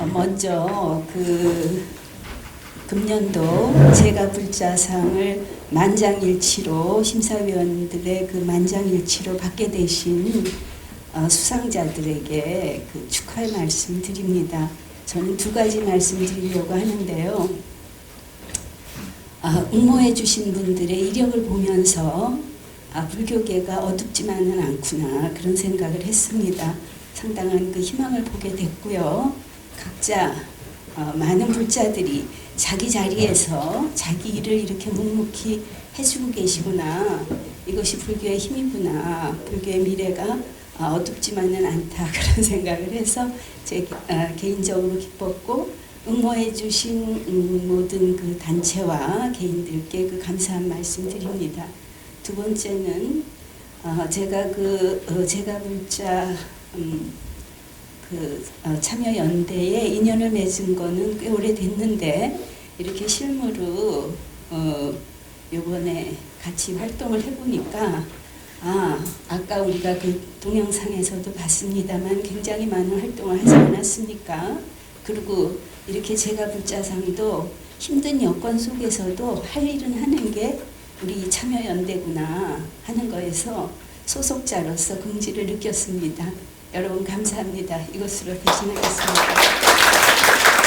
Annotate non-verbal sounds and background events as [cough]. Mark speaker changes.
Speaker 1: 어, 먼저 그 금년도 제가 불자상을 만장일치로 심사위원들의 그 만장일치로 받게 되신 어, 수상자들에게 그 축하의 말씀 드립니다. 저는 두 가지 말씀드리려고 하는데요. 아, 응모해 주신 분들의 이력을 보면서 아, 불교계가 어둡지만은 않구나 그런 생각을 했습니다. 상당한 그 희망을 보게 됐고요. 각자 어, 많은 불자들이 자기 자리에서 자기 일을 이렇게 묵묵히 해주고 계시구나. 이것이 불교의 힘이구나. 불교의 미래가 아, 어둡지만은 않다 [laughs] 그런 생각을 해서 제 아, 개인적으로 기뻤고 응모해 주신 음, 모든 그 단체와 개인들께 그 감사한 말씀 드립니다. 두 번째는 어, 제가 그 어, 제가 불자 음, 그 어, 참여 연대에 인연을 맺은 거는 꽤 오래 됐는데 이렇게 실무로 어, 요번에 같이 활동을 해보니까 아 아까 우리가 그 동영상에서도 봤습니다만 굉장히 많은 활동을 하지 않았습니까? 그리고 이렇게 제가 불자상도 힘든 여건 속에서도 할 일은 하는 게 우리 참여연대구나 하는 거에서 소속자로서 긍지를 느꼈습니다. 여러분 감사합니다. 이것으로 결심하겠습니다.